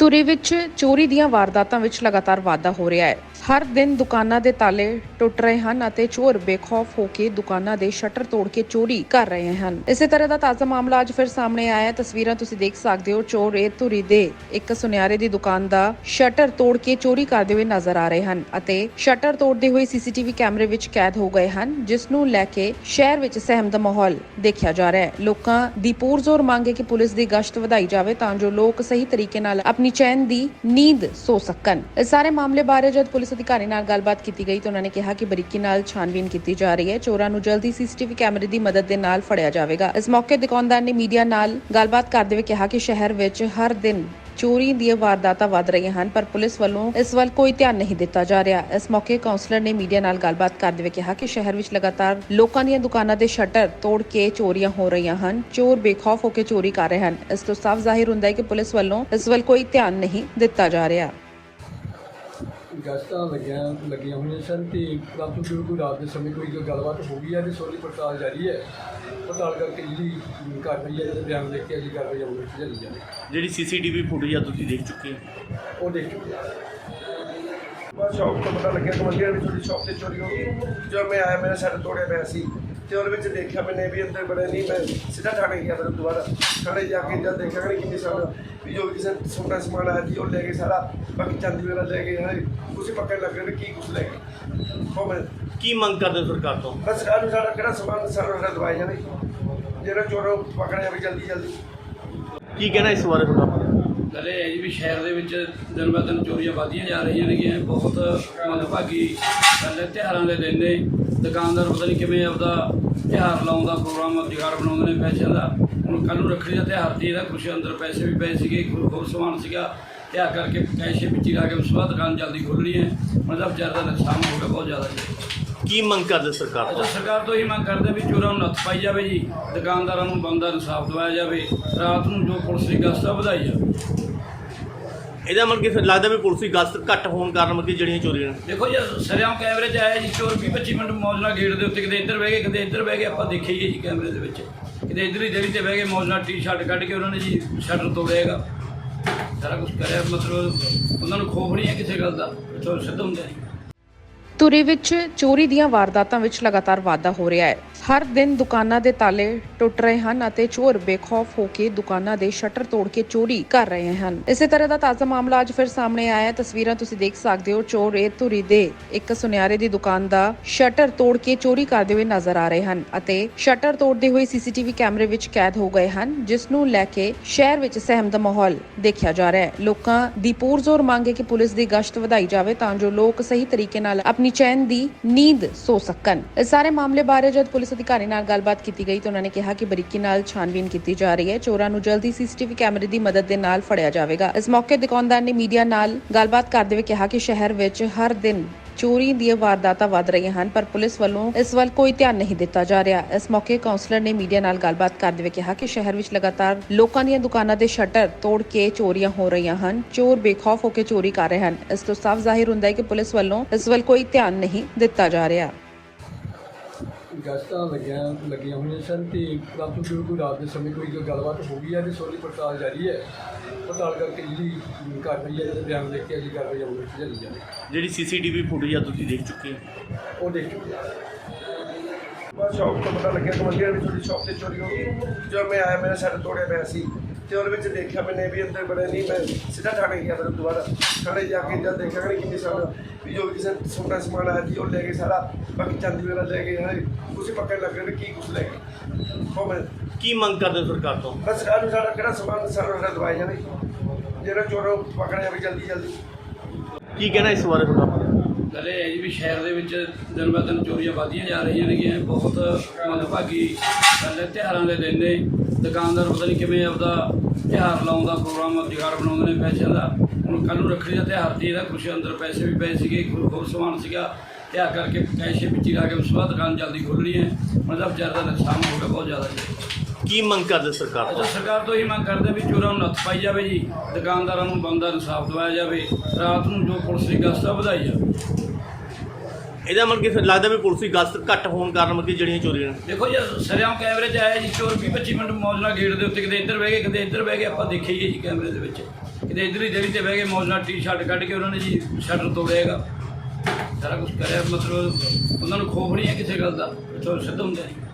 ਤੁਰੇ ਵਿੱਚ ਚੋਰੀ ਦੀਆਂ ਵਾਰਦਾਤਾਂ ਵਿੱਚ ਲਗਾਤਾਰ ਵਾਧਾ ਹੋ ਰਿਹਾ ਹੈ। ਹਰ ਦਿਨ ਦੁਕਾਨਾਂ ਦੇ ਤਾਲੇ ਟੁੱਟ ਰਹੇ ਹਨ ਅਤੇ ਚੋਰ ਬੇਖੌਫ ਹੋ ਕੇ ਦੁਕਾਨਾਂ ਦੇ ਸ਼ਟਰ ਤੋੜ ਕੇ ਚੋਰੀ ਕਰ ਰਹੇ ਹਨ। ਇਸੇ ਤਰ੍ਹਾਂ ਦਾ ਤਾਜ਼ਾ ਮਾਮਲਾ ਅੱਜ ਫਿਰ ਸਾਹਮਣੇ ਆਇਆ ਹੈ। ਤਸਵੀਰਾਂ ਤੁਸੀਂ ਦੇਖ ਸਕਦੇ ਹੋ। ਚੋਰ ਇਹ ਧੁਰੀ ਦੇ ਇੱਕ ਸੁਨਿਆਰੇ ਦੀ ਦੁਕਾਨ ਦਾ ਸ਼ਟਰ ਤੋੜ ਕੇ ਚੋਰੀ ਕਰਦੇ ਹੋਏ ਨਜ਼ਰ ਆ ਰਹੇ ਹਨ ਅਤੇ ਸ਼ਟਰ ਤੋੜਦੇ ਹੋਏ ਸੀਸੀਟੀਵੀ ਕੈਮਰੇ ਵਿੱਚ ਕੈਦ ਹੋ ਗਏ ਹਨ, ਜਿਸ ਨੂੰ ਲੈ ਕੇ ਸ਼ਹਿਰ ਵਿੱਚ ਸਹਿਮ ਦਾ ਮਾਹੌਲ ਦੇਖਿਆ ਜਾ ਰਿਹਾ ਹੈ। ਲੋਕਾਂ ਦੀ ਪੂਰਜ਼ੋਰ ਮੰਗ ਹੈ ਕਿ ਪੁਲਿਸ ਦੀ ਗਸ਼ਤ ਵਧਾਈ ਜਾਵੇ ਤਾਂ ਜੋ ਲੋਕ ਸਹੀ ਤਰੀਕੇ ਨਾਲ ਆਪਣੀ ਚੈਨ ਦੀ ਨੀਂਦ ਸੋ ਸਕਣ। ਇਸ ਸਾਰੇ ਮਾਮਲੇ ਬਾਰੇ ਜਦ ਪੁਲਿਸ ਅਧਿਕਾਰੀ ਨਾਲ ਗੱਲਬਾਤ ਕੀਤੀ ਗਈ ਤਾਂ ਉਹਨਾਂ ਨੇ ਕਿਹਾ ਕਿ ਬਰੀਕੀ ਨਾਲ ਛਾਨਬੀਨ ਕੀਤੀ ਜਾ ਰਹੀ ਹੈ। ਚੋਰਾਂ ਨੂੰ ਜਲਦੀ ਸੀਸੀਟੀਵੀ ਕੈਮਰੇ ਦੀ ਮਦਦ ਦੇ ਨਾਲ ਫੜਿਆ ਜਾਵੇਗਾ। ਇਸ ਮੌਕੇ ਦੁਕਾਨਦਾਰ ਨੇ ਮੀਡੀਆ ਨਾਲ ਗੱਲਬਾਤ ਕਰਦੇ ਹੋਏ ਕਿਹਾ ਕਿ ਸ਼ਹਿਰ ਵਿੱਚ ਹਰ ਦਿਨ ਚੋਰੀ ਦੀਆਂ ਵਾਰਦਾਤਾਂ ਵੱਧ ਰਹੀਆਂ ਹਨ, ਪਰ ਪੁਲਿਸ ਵੱਲੋਂ ਇਸ ਵੱਲ ਕੋਈ ਧਿਆਨ ਨਹੀਂ ਦਿੱਤਾ ਜਾ ਰਿਹਾ। ਇਸ ਮੌਕੇ ਕਾਉਂਸਲਰ ਨੇ ਮੀਡੀਆ ਨਾਲ ਗੱਲਬਾਤ ਕਰਦੇ ਹੋਏ ਕਿਹਾ ਕਿ ਸ਼ਹਿਰ ਵਿੱਚ ਲਗਾਤਾਰ ਲੋਕਾਂ ਦੀਆਂ ਦੁਕਾਨਾਂ ਦੇ ਸ਼ਟਰ ਤੋੜ ਕੇ ਚੋਰੀਆਂ ਹੋ ਰਹੀਆਂ ਹਨ। ਚੋਰ ਬੇਖੌਫ ਹੋ ਕੇ ਚੋਰੀ ਕਰ ਰਹੇ ਹਨ। ਇਸ ਤੋਂ ਸਾਫ਼ ਜ਼ਾਹਿਰ ਹੁੰਦਾ ਹੈ ਕਿ ਪੁਲਿਸ ਵੱਲੋਂ ਇਸ ਵੱਲ ਕੋਈ ਧਿਆਨ ਨਹੀਂ ਦਿੱਤਾ ਜਾ ਰਿਹਾ। ਗਸਤਾਂ ਲੱਗੀਆਂ ਲੱਗੀਆਂ ਹੋਈਆਂ ਸਨ ਤੇ ਪਰੰਤੂ ਜਦੋਂ ਕੋਈ ਰਾਤ ਦੇ ਸਮੇਂ ਕੋਈ ਗੱਲਬਾਤ ਹੋ ਗਈ ਹੈ ਤੇ ਸੋਰੀ ਪੜਤਾਲ ਜਾਰੀ ਹੈ। ਪੜਤਾਲ ਕਰਕੇ ਜਿਹੜੀ ਕਾਰਵਾਈ ਹੈ ਜਿਹੜੇ ਬਿਆਨ ਲਿਖ ਕੇ ਅਜੀ ਕਾਰਵਾਈ ਅਮਲ ਵਿੱਚ ਚੱਲੀ ਜਾਵੇ ਜਿਹੜੀ ਸੀਸੀਟੀਵੀ ਫੁਟੇਜ ਆ ਤੁਸੀਂ ਦੇਖ ਚੁੱਕੇ ਹੋ? ਉਹ ਦੇਖ ਚੁੱਕੇ ਹਾਂ। ਬਸ ਸ਼ੌਪ ਤੋਂ ਪਤਾ ਲੱਗਿਆ ਕਮੰਡੀਆਂ ਵਿੱਚ ਛੋਟੀ ਸ਼ੌਪ ਤੇ ਚੋਰੀ ਹੋ ਗਈ। ਜਦੋਂ ਮੈਂ ਆਇਆ ਮੇਰਾ ਸ਼ਟਰ ਤੋੜਿਆ ਪਿਆ ਸੀ। ਤੇ ਉਹਦੇ ਵਿੱਚ ਦੇਖਿਆ ਮੈਨੇ ਵੀ ਅੰਦਰ ਬੜੇ ਨਹੀਂ ਮੈਂ ਸਿੱਧਾ ਠਾਣੇ ਗਿਆ ਫਿਰ ਦੁਬਾਰਾ। ਠਾਣੇ ਜਾ ਕੇ ਜਦ ਦੇਖਿਆ ਕਿ ਕਿੰਨੇ ਸਾਲ ਵੀ ਜੋ ਕਿਸੇ ਸੋਨਾ ਸਮਾਨ ਆਇਆ ਸੀ ਉਹ ਲੈ ਕੇ ਸਾਰਾ ਬਾਕੀ ਚਾਂਦੀ ਵਗੈਰਾ ਲੈ ਗਏ ਹੈ ਉਸੇ ਪੱਕੇ ਲੱਗ ਰਹੇ ਕੀ ਕੁਛ ਲੈ ਗਏ ਉਹ ਮੈਂ ਕੀ ਮੰਗ ਕਰਦੇ ਸਰਕਾਰ ਤੋਂ? ਬਸ ਸਰਕਾਰ ਨੂੰ ਸਾਡਾ ਕਿਹੜਾ ਸਮਾਨ ਸਾਰਾ ਸਾਡਾ ਦਵਾਈ ਜਾਵੇ ਜਿਹੜਾ ਚੋਰਾਂ ਪਕੜਿਆ ਵੀ ਜਲਦੀ ਜਲਦੀ ਕੀ ਕਹਿਣਾ ਇਸ ਬਾਰੇ ਤੁਹਾਡਾ? ਗੱਲ ਇਹ ਹੈ ਜੀ ਵੀ ਸ਼ਹਿਰ ਦੇ ਵਿੱਚ ਦਿਨ ਬ ਦਿਨ ਚੋਰੀਆਂ ਵਧਦੀਆਂ ਜਾ ਰਹੀਆਂ ਨੇਗੀਆਂ ਬਹੁਤ ਮੰਦਭਾਗੀ ਗੱਲ ਹੈ। ਤਿਉਹਾਰਾਂ ਦੇ ਦਿਨ ਨੇ। ਦੁਕਾਨਦਾਰ ਪਤਾ ਨਹੀਂ ਕਿਵੇਂ ਆਪਦਾ ਤਿਉਹਾਰ ਲਾਉਣ ਦਾ ਪ੍ਰੋਗਰਾਮ ਜੁਗਾੜ ਬਣਾਉਂਦੇ ਨੇ ਪੈਸਿਆਂ ਦਾ। ਹੁਣ ਕੱਲ੍ਹ ਨੂੰ ਰੱਖੜੀ ਦਾ ਤਿਉਹਾਰ ਸੀ ਇਹਦਾ ਕੁਛ ਅੰਦਰ ਪੈਸੇ ਵੀ ਪਏ ਸੀਗੇ ਹੋਰ ਸਮਾਨ ਸੀਗਾ। ਤਿਉਹਾਰ ਕਰਕੇ ਕੈਸ਼ੇ ਵਿੱਚ ਹੀ ਲਾ ਕੇ ਉਸ ਬਾਅਦ ਦੁਕਾਨ ਜਲਦੀ ਖੋਲ੍ਹਣੀ ਹੈ। ਮਤਲਬ ਵਿਚਾਰ ਦਾ ਨੁਕਸਾਨ ਹੋ ਗਿਆ ਬਹੁਤ ਜ਼ਿਆਦਾ ਜੀ। ਕੀ ਮੰਗ ਕਰਦੇ ਸਰਕਾਰ ਤੋਂ? ਸਰਕਾਰ ਤੋਂ ਇਹ ਮੰਗ ਕਰਦੇ ਵੀ ਚੋਰਾਂ ਨੂੰ ਨੱਥ ਪਾਈ ਜਾਵੇ ਜੀ। ਦੁਕਾਨਦਾਰਾਂ ਨੂੰ ਬੰਦਾ ਇਨਸਾਫ ਦਿਵਾਇਆ ਜਾਵੇ। ਰਾਤ ਨੂੰ ਜੋ ਪੁਲਿਸ ਦੀ ਗਸ਼ਤ ਵਧਾਈ ਜਾਵੇ। ਇਹਦਾ ਮਤਲਬ ਕਿ ਲੱਗਦਾ ਵੀ ਪੁਲਿਸ ਦੀ ਗਸ਼ਤ ਘੱਟ ਹੋਣ ਕਾਰਨ ਮਤਲਬ ਕਿ ਜਿਹੜੀਆਂ ਚੋਰੀਆਂ ਨੇ। ਦੇਖੋ ਜੀ ਸਰਿਆਂ ਕੈਮਰੇ 'ਚ ਆਇਆ ਜੀ ਚੋਰ 20 25 ਮਿੰਟ ਮੌਜ ਨਾਲ ਗੇਟ ਦੇ ਉੱਤੇ ਕਿਤੇ ਇੱਧਰ ਬਹਿ ਗਏ ਕਿਤੇ ਇੱਧਰ ਬਹਿ ਗਏ ਆਪਾਂ ਦੇਖਿਆ ਹੀ ਹੈ ਜੀ ਕੈਮਰੇ ਦੇ ਵਿੱਚ। ਕਿਤੇ ਇੱਧਰ ਹੀ ਦੇਰੀ ਤੇ ਬਹਿ ਗਏ ਮੌਜ ਨਾਲ ਟੀ-ਸ਼ਰਟ ਕੱਢ ਕੇ ਉਹਨਾਂ ਨੇ ਜੀ ਸ਼ਟਰ ਤੋੜਿਆਗਾ ਸਾਰਾ ਕੁਝ ਕਰਿਆ ਮਤਲਬ ਉਹਨਾਂ ਨੂੰ ਖੋਫ ਨਹੀਂ ਹੈ ਕਿਸੇ ਗੱਲ ਦਾ ਚੋਰ ਸਿੱਧ ਹੁੰਦੇ ਨੇ ਤੁਰੇ ਵਿੱਚ ਚੋਰੀ ਦੀਆਂ ਵਾਰਦਾਤਾਂ ਵਿੱਚ ਲਗਾਤਾਰ ਵਾਧਾ ਹੋ ਰਿਹਾ ਹੈ। ਹਰ ਦਿਨ ਦੁਕਾਨਾਂ ਦੇ ਤਾਲੇ ਟੁੱਟ ਰਹੇ ਹਨ ਅਤੇ ਚੋਰ ਬੇਖੌਫ ਹੋ ਕੇ ਦੁਕਾਨਾਂ ਦੇ ਸ਼ਟਰ ਤੋੜ ਕੇ ਚੋਰੀ ਕਰ ਰਹੇ ਹਨ। ਇਸੇ ਤਰ੍ਹਾਂ ਦਾ ਤਾਜ਼ਾ ਮਾਮਲਾ ਅੱਜ ਫਿਰ ਸਾਹਮਣੇ ਆਇਆ ਹੈ। ਤਸਵੀਰਾਂ ਤੁਸੀਂ ਦੇਖ ਸਕਦੇ ਹੋ। ਚੋਰ ਇਹ ਧੁਰੀ ਦੇ ਇੱਕ ਸੁਨਿਆਰੇ ਦੀ ਦੁਕਾਨ ਦਾ ਸ਼ਟਰ ਤੋੜ ਕੇ ਚੋਰੀ ਕਰਦੇ ਹੋਏ ਨਜ਼ਰ ਆ ਰਹੇ ਹਨ ਅਤੇ ਸ਼ਟਰ ਤੋੜਦੇ ਹੋਏ ਸੀਸੀਟੀਵੀ ਕੈਮਰੇ ਵਿੱਚ ਕੈਦ ਹੋ ਗਏ ਹਨ, ਜਿਸ ਨੂੰ ਲੈ ਕੇ ਸ਼ਹਿਰ ਵਿੱਚ ਸਹਿਮ ਦਾ ਮਾਹੌਲ ਦੇਖਿਆ ਜਾ ਰਿਹਾ ਹੈ। ਲੋਕਾਂ ਦੀ ਪੂਰਜ਼ੋਰ ਮੰਗ ਹੈ ਕਿ ਪੁਲਿਸ ਦੀ ਗਸ਼ਤ ਵਧਾਈ ਜਾਵੇ ਤਾਂ ਜੋ ਲੋਕ ਸਹੀ ਤਰੀਕੇ ਨਾਲ ਆਪਣੀ ਚੈਨ ਦੀ ਨੀਂਦ ਸੋ ਸਕਣ। ਇਸ ਸਾਰੇ ਮਾਮਲੇ ਬਾਰੇ ਜਦ ਪੁਲਿਸ ਅਧਿਕਾਰੀ ਨਾਲ ਗੱਲਬਾਤ ਕੀਤੀ ਗਈ ਤਾਂ ਉਹਨਾਂ ਨੇ ਕਿਹਾ ਕਿ ਬਰੀਕੀ ਨਾਲ ਛਾਨਬੀਨ ਕੀਤੀ ਜਾ ਰਹੀ ਹੈ। ਚੋਰਾਂ ਨੂੰ ਜਲਦੀ ਸੀਸੀਟੀਵੀ ਕੈਮਰੇ ਦੀ ਮਦਦ ਦੇ ਨਾਲ ਫੜਿਆ ਜਾਵੇਗਾ। ਇਸ ਮੌਕੇ ਦੁਕਾਨਦਾਰ ਨੇ ਮੀਡੀਆ ਨਾਲ ਗੱਲਬਾਤ ਕਰਦੇ ਹੋਏ ਕਿਹਾ ਕਿ ਸ਼ਹਿਰ ਵਿੱਚ ਹਰ ਦਿਨ ਚੋਰੀ ਦੀਆਂ ਵਾਰਦਾਤਾਂ ਵੱਧ ਰਹੀਆਂ ਹਨ, ਪਰ ਪੁਲਿਸ ਵੱਲੋਂ ਇਸ ਵੱਲ ਕੋਈ ਧਿਆਨ ਨਹੀਂ ਦਿੱਤਾ ਜਾ ਰਿਹਾ। ਇਸ ਮੌਕੇ ਕਾਉਂਸਲਰ ਨੇ ਮੀਡੀਆ ਨਾਲ ਗੱਲਬਾਤ ਕਰਦੇ ਹੋਏ ਕਿਹਾ ਕਿ ਸ਼ਹਿਰ ਵਿੱਚ ਲਗਾਤਾਰ ਲੋਕਾਂ ਦੀਆਂ ਦੁਕਾਨਾਂ ਦੇ ਸ਼ਟਰ ਤੋੜ ਕੇ ਚੋਰੀਆਂ ਹੋ ਰਹੀਆਂ ਹਨ। ਚੋਰ ਬੇਖੌਫ ਹੋ ਕੇ ਚੋਰੀ ਕਰ ਰਹੇ ਹਨ। ਇਸ ਤੋਂ ਸਾਫ਼ ਜ਼ਾਹਿਰ ਹੁੰਦਾ ਹੈ ਕਿ ਪੁਲਿਸ ਵੱਲੋਂ ਇਸ ਵੱਲ ਕੋਈ ਧਿਆਨ ਨਹੀਂ ਦਿੱਤਾ ਜਾ ਰਿਹਾ। ਗਸਤਾਂ ਲੱਗੀਆਂ ਲੱਗੀਆਂ ਹੋਈਆਂ ਸਨ ਤੇ ਪਰੰਤੂ ਜਦੋਂ ਕੋਈ ਰਾਤ ਦੇ ਸਮੇਂ ਕੋਈ ਗੱਲਬਾਤ ਹੋ ਗਈ ਹੈ ਤੇ ਸੋਰੀ ਪੜਤਾਲ ਜਾਰੀ ਹੈ। ਪੜਤਾਲ ਕਰਕੇ ਜਿਹੜੀ ਕਾਰਵਾਈ ਹੈ ਜਿਹੜੇ ਬਿਆਨ ਲਿਖ ਕੇ ਅਜੀ ਕਾਰਵਾਈ ਅਮਲ ਵਿੱਚ ਚੱਲੀ ਜਾਵੇ ਜਿਹੜੀ ਸੀਸੀਟੀਵੀ ਫੁਟੇਜ ਆ ਤੁਸੀਂ ਦੇਖ ਚੁੱਕੇ ਹੋ? ਉਹ ਦੇਖ ਚੁੱਕੇ ਹਾਂ। ਬਸ ਸ਼ੌਪ ਤੋਂ ਪਤਾ ਲੱਗਿਆ ਕਮੰਡੀਆਂ ਵਿੱਚ ਛੋਟੀ ਸ਼ੌਪ ਤੇ ਚੋਰੀ ਹੋ ਗਈ। ਜਦੋਂ ਮੈਂ ਆਇਆ ਮੇਰਾ ਸ਼ਟਰ ਤੋੜਿਆ ਪਿਆ ਸੀ। ਤੇ ਉਹਦੇ ਵਿੱਚ ਦੇਖਿਆ ਮੈਨੇ ਵੀ ਅੰਦਰ ਬੜੇ ਨਹੀਂ ਮੈਂ ਸਿੱਧਾ ਠਾਣੇ ਗਿਆ ਫਿਰ ਦੁਬਾਰਾ। ਠਾਣੇ ਜਾ ਕੇ ਜਦ ਦੇਖਿਆ ਕਿ ਕਿੰਨੇ ਸਾਲ ਵੀ ਜੋ ਕਿਸੇ ਸੋਨਾ ਸਮਾਨ ਆਇਆ ਸੀ ਉਹ ਲੈ ਕੇ ਸਾਰਾ ਬਾਕੀ ਚਾਂਦੀ ਵਗੈਰਾ ਲੈ ਗਏ ਹੈ ਉਸੇ ਪੱਕੇ ਲੱਗ ਵੀ ਕੀ ਕੁਛ ਲੈ ਗਏ ਉਹ ਮੈਂ ਕੀ ਮੰਗ ਕਰਦੇ ਸਰਕਾਰ ਤੋਂ? ਬਸ ਸਰਕਾਰ ਨੂੰ ਸਾਡਾ ਕਿਹੜਾ ਸਮਾਨ ਸਾਰਾ ਦਵਾਈ ਜਾਵੇ ਜਿਹੜਾ ਚੋਰਾਂ ਪਕੜਿਆ ਵੀ ਜਲਦੀ ਜਲਦੀ ਕੀ ਕਹਿਣਾ ਇਸ ਬਾਰੇ ਤੁਹਾਡਾ? ਗੱਲ ਇਹ ਹੈ ਜੀ ਵੀ ਸ਼ਹਿਰ ਦੇ ਵਿੱਚ ਦਿਨ ਬ ਦਿਨ ਚੋਰੀਆਂ ਵਧਦੀਆਂ ਜਾ ਰਹੀਆਂ ਨੇਗੀਆਂ ਬਹੁਤ ਮੰਦਭਾਗੀ ਗੱਲ ਹੈ। ਤਿਉਹਾਰਾਂ ਦੇ ਦਿਨ ਨੇ। ਦੁਕਾਨਦਾਰ ਪਤਾ ਨਹੀਂ ਕਿਵੇਂ ਆਪਦਾ ਤਿਉਹਾਰ ਲਾਉਣ ਦਾ ਪ੍ਰੋਗਰਾਮ ਜੁਗਾੜ ਬਣਾਉਂਦੇ ਨੇ ਪੈਸਿਆਂ ਦਾ। ਹੁਣ ਕੱਲ੍ਹ ਨੂੰ ਰੱਖੜੀ ਦਾ ਤਿਉਹਾਰ ਸੀ ਇਹਦਾ ਕੁਛ ਅੰਦਰ ਪੈਸੇ ਵੀ ਪਏ ਸੀਗੇ ਹੋਰ ਸਮਾਨ ਸੀਗਾ। ਤਿਉਹਾਰ ਕਰਕੇ ਕੈਸ਼ੇ ਵਿੱਚ ਹੀ ਲਾ ਕੇ ਉਸ ਬਾਅਦ ਦੁਕਾਨ ਜਲਦੀ ਖੋਲ੍ਹਣੀ ਹੈ। ਮਤਲਬ ਵਿਚਾਰ ਦਾ ਨੁਕਸਾਨ ਹੋ ਗਿਆ ਬਹੁਤ ਜ਼ਿਆਦਾ ਜੀ। ਕੀ ਮੰਗ ਕਰਦੇ ਸਰਕਾਰ ਤੋਂ? ਸਰਕਾਰ ਤੋਂ ਇਹ ਮੰਗ ਕਰਦੇ ਵੀ ਚੋਰਾਂ ਨੂੰ ਨੱਥ ਪਾਈ ਜਾਵੇ ਜੀ। ਦੁਕਾਨਦਾਰਾਂ ਨੂੰ ਬੰਦਾ ਇਨਸਾਫ ਦਿਵਾਇਆ ਜਾਵੇ। ਰਾਤ ਨੂੰ ਜੋ ਪੁਲਿਸ ਦੀ ਗਸ਼ਤ ਵਧਾਈ ਜਾਵੇ। ਇਹਦਾ ਮਤਲਬ ਕਿ ਲੱਗਦਾ ਵੀ ਪੁਲਿਸ ਦੀ ਗਸ਼ਤ ਘੱਟ ਹੋਣ ਕਾਰਨ ਮਤਲਬ ਕਿ ਜਿਹੜੀਆਂ ਚੋਰੀਆਂ ਨੇ। ਦੇਖੋ ਜੀ ਸਰਿਆਂ ਕੈਮਰੇ 'ਚ ਆਇਆ ਜੀ, ਚੋਰ 20 25 ਮਿੰਟ ਮੌਜ ਨਾਲ ਗੇਟ ਦੇ ਉੱਤੇ ਕਿਤੇ ਇੱਧਰ ਬਹਿ ਗਏ, ਕਿਤੇ ਇੱਧਰ ਬਹਿ ਗਏ, ਆਪਾਂ ਦੇਖਿਆ ਹੀ ਹੈ ਜੀ ਕੈਮਰੇ ਦੇ ਵਿੱਚ। ਕਿਤੇ ਇੱਧਰ ਹੀ ਦੇਰੀ ਤੇ ਬਹਿ ਗਏ ਮੌਜ ਨਾਲ ਟੀ-ਸ਼ਰਟ ਕੱਢ ਕੇ ਉਹਨਾਂ ਨੇ ਜੀ ਸ਼ਟਰ ਤੋੜਿਆਗਾ ਸਾਰਾ ਕੁਝ ਕਰਿਆ, ਮਤਲਬ ਉਹਨਾਂ ਨੂੰ ਖੋਫ ਨਹੀਂ ਹੈ ਕਿਸੇ ਗੱਲ ਦਾ ਤੋਂ ਸਿੱਧ ਹੁੰਦਾ ਜੀ।